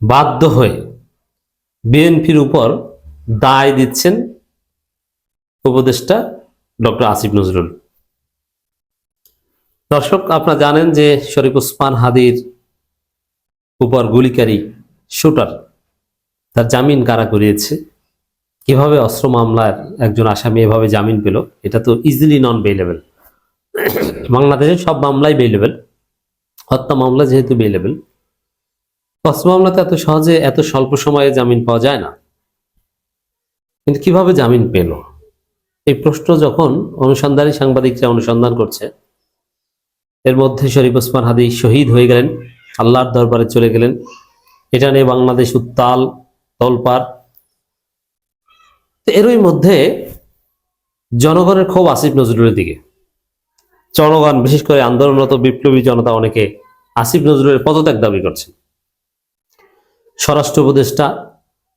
বাধ্য হয়ে বিএনপির উপর দায় দিচ্ছেন উপদেষ্টা ডক্টর আসিফ নজরুল। দর্শক, আপনারা জানেন যে শরীফ ওসমান হাদির উপর গুলিকারী শুটার তার জামিন কারা করিয়েছে? কীভাবে অস্ত্র মামলার একজন আসামি এভাবে জামিন পেল? এটা তো ইজিলি নন বেইলেবল বাংলাদেশের সব মামলাই বেইলেবল হত্যা মামলা যেহেতু বেইলেবল অস্ত্র মামলাতে এত সহজে, এত স্বল্প সময়ে জামিন পাওয়া যায় না। কিন্তু কীভাবে জামিন পেল? এই প্রশ্ন যখন অনুসন্ধানী সাংবাদিকরা অনুসন্ধান করছে, এর মধ্যে শরীফ ওসমান হাদি শহীদ হয়ে গেলেন, আল্লাহর দরবারে চলে গেলেন। এটা নিয়ে বাংলাদেশ উত্তাল তলপার। এরই মধ্যে জনগণের ক্ষোভ আসিফ নজরুলের দিকে। জনগণ, বিশেষ করে আন্দোলনরত বিপ্লবী জনতা অনেকে আসিফ নজরুলের পদত্যাগ দাবি করছেন। স্বরাষ্ট্র উপদেষ্টা,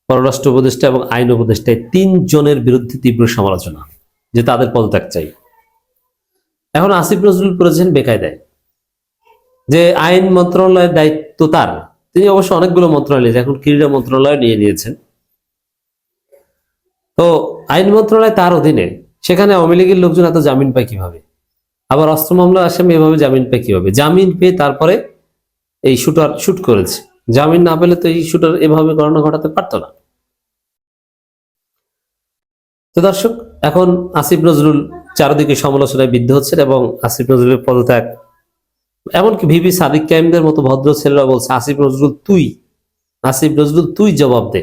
পররাষ্ট্র উপদেষ্টা এবং আইন উপদেষ্টা, এই তিনজনের বিরুদ্ধে তীব্র সমালোচনা যে তাদের পদত্যাগ চাই। এখন আসিফ নজরুল করেছেন বেকায়দায়। যে আইন মন্ত্রণালয়ের দায়িত্ব তার। তিনি অবশ্য অনেকগুলো মন্ত্রণালয় এখন ক্রীড়া মন্ত্রণালয় নিয়ে নিয়েছেন। তো আইন মন্ত্রণালয় তার অধীনে, সেখানে আওয়ামী লীগের লোকজন এত জামিন পায় কীভাবে? আবার অস্ত্র মামলা আসামি এভাবে জামিন পায় কীভাবে? জামিন পেয়ে তারপরে এই শুটার শুট করেছে। জামিন না পেলে তো এই শুটার এভাবে ঘটনা ঘটাতে পারতো না। তো দর্শক, এখন আসিফ নজরুল চারদিকে সমালোচনায় বিদ্ধ হচ্ছেন এবং আসিফ নজরুলের পদত্যাগ, এমনকি ভিভি সাদিক কাইমদের মতো ভদ্র ছেলেরা বলছে, আসিফ নজরুল, তুই, আসিফ নজরুল, তুই জবাব দে।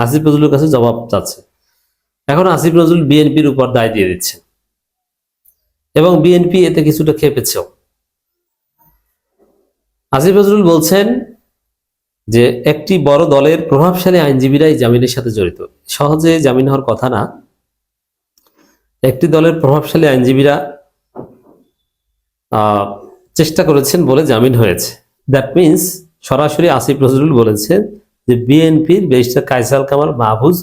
আসিফ নজরুলের কাছে জবাব চাচ্ছে। এখন আসিফ নজরুল বিএনপির উপর দায় দিয়ে দিচ্ছে এবং বিএনপি এতে কিছুটা খেপেছেও। আসিফ নজরুল বলছেন যে একটি বড় দলের প্রভাবশালী আইনজীবীরাই জামিনের সাথে জড়িত। সহজে জামিন হওয়ার কথা না। একটি দলের প্রভাবশালী আইনজীবীরা চেষ্টা করেছেন বলে জামিন হয়েছে। দ্যাট মিন্স সরাসরি আসিফ নজরুল বলেছেন যে বিএনপির ব্যারিস্টার কাইসাল কামাল মাহফুজ,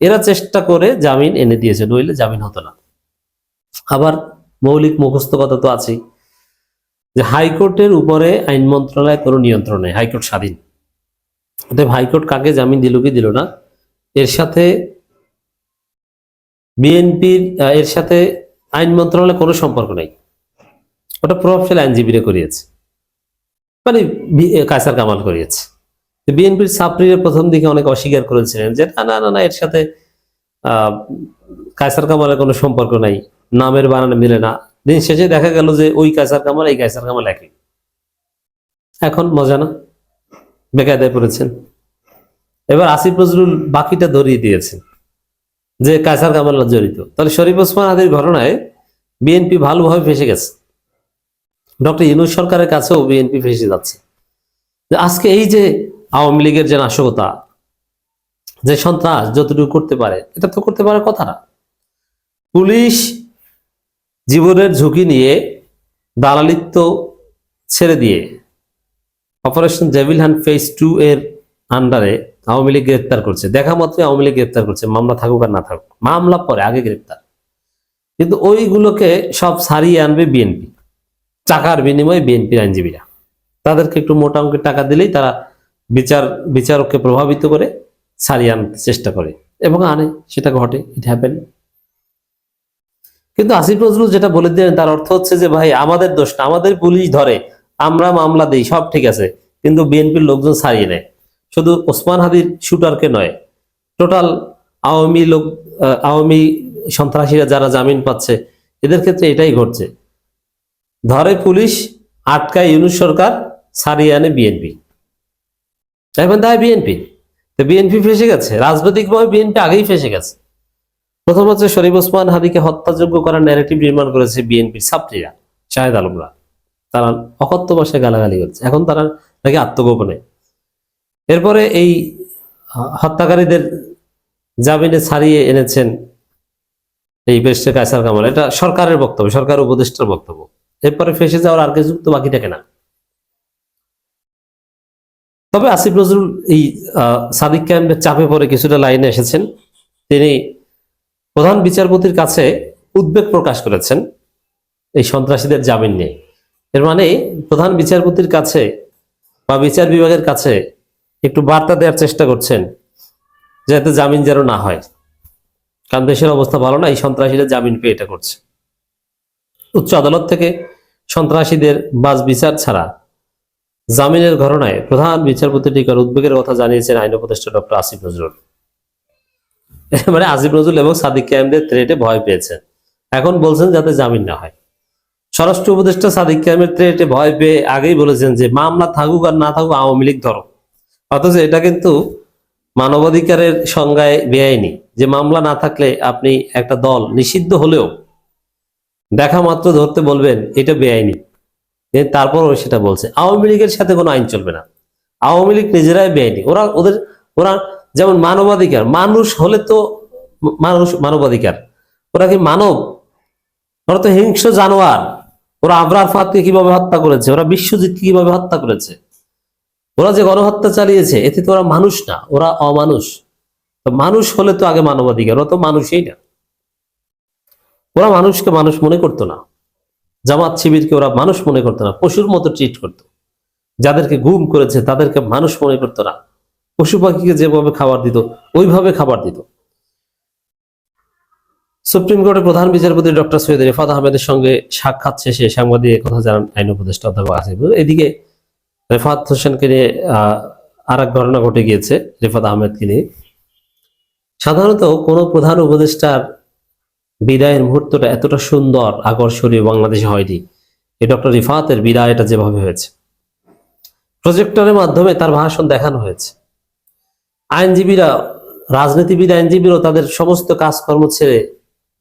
এরা চেষ্টা করে জামিন এনে দিয়েছে, নইলে জামিন হতো না। আবার মৌলিক মুখস্থ কথা তো আছেই। যে হাইকোর্টের উপরে আইন মন্ত্রণালয় কোনো নিয়ন্ত্রণ নেই, হাইকোর্ট স্বাধীন। অতএব হাইকোর্ট কাকে জামিন দিল কি দিল না? এর সাথে বিএনপির এর সাথে আইন মন্ত্রণালয়ের কোনো সম্পর্ক নেই। ওটা প্রভাবশালী আইনজীবীরা করিয়েছে। মানে কায়সার কামাল করিয়েছে। বিএনপির সাপ্রিয়ের প্রথম দিকে অনেক অস্বীকার করেছিলেন যে, না না না এর সাথে কায়সার কামালের কোনো সম্পর্ক নাই। নামের বানানে মিলে না। দিন শেষে দেখা গেল যে, ওই কায়সার কামাল, এই কায়সার কামাল একই। এখন মজা না? বেকায়দায় পড়েছেন। এবার আসিফ নজরুল বাকিটা ধরিয়ে দিয়েছেন যে কায়সার কামাল জড়িত। তাহলে শরীফ ওসমান আদির ঘটনায় বিএনপি ভালোভাবে ফেসে গেছে। ডক্টর ইনুস সরকারের কাছেও বিএনপি ফেসে যাচ্ছে। আজকে এই যে আওয়ামী লীগের যে নাশকতা, যে সন্ত্রাস যতটুকু করতে পারে, এটা তো করতে পারার কথা না। পুলিশ জীবনের ঝুঁকি নিয়ে দালালিত্ব ছেড়ে দিয়ে operation devil hunt phase two এর আন্ডারে আওয়ামী লীগ গ্রেপ্তার করছে। দেখা মাত্রই আওয়ামী লীগ গ্রেপ্তার করছে, মামলা থাকুক আর না থাকুক। মামলা পরে, আগে গ্রেপ্তার। কিন্তু ওইগুলোকে সব সারিয়ে আনবে বিএনপি। টাকার বিনিময়ে বিএনপির আইনজীবীরা। তাদেরকে একটু মোটা অঙ্কের টাকা দিলেই তারা বিচার, বিচারককে প্রভাবিত করে সারিয়ে আনতে চেষ্টা করে। এবং আনে সেটা ঘটে ইট হ্যাপেন কিন্তু আসিফ নজরুল যেটা বলে দিলেন, তার অর্থ হচ্ছে যে, ভাই, আমাদের দোষ না, আমাদের পুলিশ ধরে। আমরা মামলা দিই, সব ঠিক আছে, কিন্তু বিএনপির লোকজন ছাড়িয়ে নেয়। শুধু ওসমান হাদির শুটারকে নয়, টোটাল আওয়ামী লোক আওয়ামী সন্ত্রাসীরা যারা জামিন পাচ্ছে, এদের ক্ষেত্রে এটাই ঘটছে। ধরে পুলিশ আটকায় ইউনুস সরকার, ছাড়িয়ে আনে বিএনপি। এখন দায় বিএনপি। তো বিএনপি ফেসে গেছে, রাজনৈতিকভাবে বিএনপি আগেই ফেসে গেছে। প্রথম হচ্ছে শরীফ ওসমান হাদিকে হত্যাযোগ্য করার ন্যারেটিভ নির্মাণ করেছে বিএনপির ছাত্রীরা, শাহেদ আলমরা। তারা অকথ্য ভাষায় গালাগালি করছে। এখন তারা নাকি আত্মগোপনে। এরপরে এই হত্যাকারীদের জামিনে ছাড়িয়ে এনেছেন এই বেশে কায়সার কামাল। এটা সরকারের বক্তব্য, সরকার উপদেষ্টার বক্তব্য। এরপরে ফেসে যাওয়ার আর কিছু তো বাকি থাকে না। তবে আসিফ নজরুল এই সাদিক ক্যাম্পের চাপে পড়ে কিছুটা লাইনে এসেছেন। তিনি প্রধান বিচারপতির কাছে উদ্বেগ প্রকাশ করেছেন এই সন্ত্রাসীদের জামিন নিয়ে। এর মানে প্রধান বিচারপতির কাছে বা বিচার বিভাগের কাছে একটু বার্তা দেওয়ার চেষ্টা করছেন, যাতে জামিন যেন না হয়। কারণ দেশের অবস্থা ভালো না, এই সন্ত্রাসীরা জামিন পেয়ে এটা করছে। উচ্চ আদালত থেকে সন্ত্রাসীদের বাজ বিচার ছাড়া জামিনের ঘটনায় প্রধান বিচারপতি টিকার উদ্বেগের কথা জানিয়েছেন আইন উপদেষ্টা ডক্টর আসিফ নজরুল। মানে আসিফ নজরুল এবং সাদিক কায়েমদের থ্রেটে ভয় পেয়েছেন। এখন বলছেন যাতে জামিন না হয়। স্বরাষ্ট্র উপদেষ্টা সাদিক কায়েমের থ্রেটে ভয় পেয়ে আগেই বলেছেন যে মামলা থাকুক আর না থাকুক আওয়ামী লীগ ধরো। অথচ এটা কিন্তু মানবাধিকারের সংজ্ঞায় বেআইনি যে মামলা না থাকলে আপনি একটা দল নিষিদ্ধ হলেও দেখা মাত্র ধরতে বলবেন এটা বেআইনি। তারপরও সেটা বলছে, আওয়ামী লীগের সাথে কোনো আইন চলবে না। আওয়ামী লীগ নিজেরাই বেআইনি। ওরা ওদের ওরা যেমন মানবাধিকার, মানুষ হলে তো মানুষ মানবাধিকার। ওরা কি মানব? ওরা তো হিংস্র জানোয়ার। ওরা আবরার ফাতকে কীভাবে হত্যা করেছে? ওরা বিশ্বজিৎ কীভাবে হত্যা করেছে? ওরা যে গণহত্যা চালিয়েছে, এতে তো ওরা মানুষ না, ওরা অমানুষ। মানুষ হলে তো আগে মানবাধিকার, ওরা তো মানুষই না। ওরা মানুষকে মানুষ মনে করতো না। জামাত শিবিরকে ওরা মানুষ মনে করতো না, পশুর মতো ট্রিট করতো। যাদেরকে গুম করেছে, তাদেরকে মানুষ মনে করতো না। পশু পাখিকে যেভাবে খাবার দিত, ওইভাবে খাবার দিত। সুপ্রিম কোর্টের প্রধান বিচারপতি ডক্টর সৈয়দ রেফাত আহমেদের সঙ্গে সাক্ষাৎ শেষে সাংবাদিক কথা জানান আইন উপদেষ্টা অধ্যাপক আসিফ। এদিকে রেফাত হোসেনকে নিয়ে আর এক ঘটনা ঘটে গিয়েছে রেফাত আহমেদকে নিয়ে। সাধারণত কোনো প্রধান উপদেষ্টার বিদায়ের মুহূর্তটা এতটা সুন্দর, আকর্ষণীয় বাংলাদেশে হয়নি। এই ডক্টর রিফাতের বিদায়টা যেভাবে হয়েছে। প্রজেক্টরের মাধ্যমে তার ভাষণ দেখানো হয়েছে। আইনজীবীরা, রাজনীতিবিদ, আইনজীবীরাও তাদের সমস্ত কাজকর্ম ছেড়ে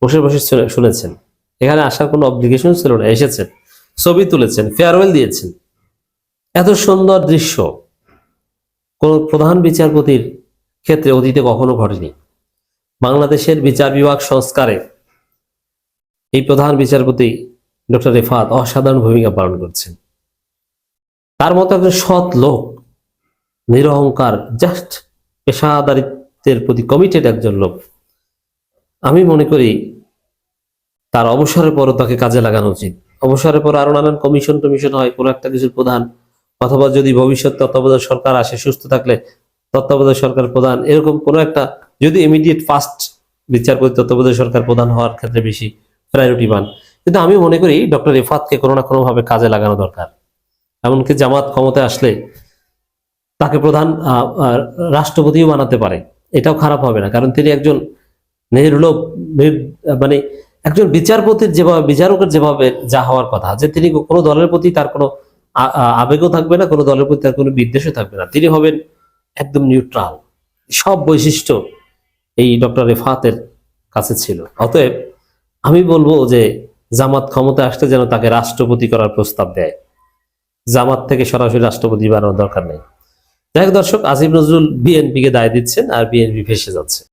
বসে বসে শুনেছেন। এখানে আসার কোনো অব্লিগেশন ছিল না, এসেছেন। ছবি তুলেছেন ফেয়ারওয়েল দিয়েছেন। এত সুন্দর দৃশ্য কোন প্রধান বিচারপতির ক্ষেত্রে অতীতে কখনো ঘটেনি। বাংলাদেশের বিচার বিভাগ সংস্কারে এই প্রধান বিচারপতি ডক্টর রেফাত অসাধারণ ভূমিকা পালন করছেন। তার মতো একজন সৎ লোক, নিরহংকার জাস্ট পেশাদারিত্বের প্রতি কমিটেড একজন লোক। আমি মনে করি তার অবসরের পরও তাকে কাজে লাগানো উচিত। অবসরের পর আরও নানান কমিশন টমিশন হয়, কোনো একটা কিছুর প্রধান, অথবা যদি ভবিষ্যৎ তত্ত্বাবধায়ক সরকার আসে, সুস্থ থাকলে তত্ত্বাবধায়ক সরকার প্রধান, এরকম কোনো একটা যদি ইমিডিয়েট ফার্স্ট বিচারপতি তত্ত্বাবধায়ক সরকার প্রধান হওয়ার ক্ষেত্রে বেশি প্রায়োরিটি পান। কিন্তু আমি মনে করি ডক্টর রিফাতকে কোনো না কোনোভাবে কাজে লাগানো দরকার। এমনকি জামাত ক্ষমতায় আসলে তাকে প্রধান রাষ্ট্রপতিও বানাতে পারে। এটাও খারাপ হবে না, কারণ তিনি একজন নির্লোভ মানে একজন বিচারপতির যেভাবে, বিচারকের যেভাবে যা হওয়ার কথা, যে তিনি কোনো দলের প্রতি তার কোনো আবেগও থাকবে না, কোনো দলের প্রতি তার কোনো বিদ্বেষও থাকবে না। তিনি হবেন একদম নিউট্রাল সব বৈশিষ্ট্য এই ডক্টর রেফাতের কাছে ছিল। অতএব আমি বলব যে জামাত ক্ষমতা আসতে যেন তাকে রাষ্ট্রপতি করার প্রস্তাব দেয়। জামাত থেকে সরাসরি রাষ্ট্রপতি বানানোর দরকার নেই। যাই দর্শক আসিফ নজরুল বিএনপিকে দায় দিচ্ছেন আর বিএনপি ফেসে যাচ্ছে।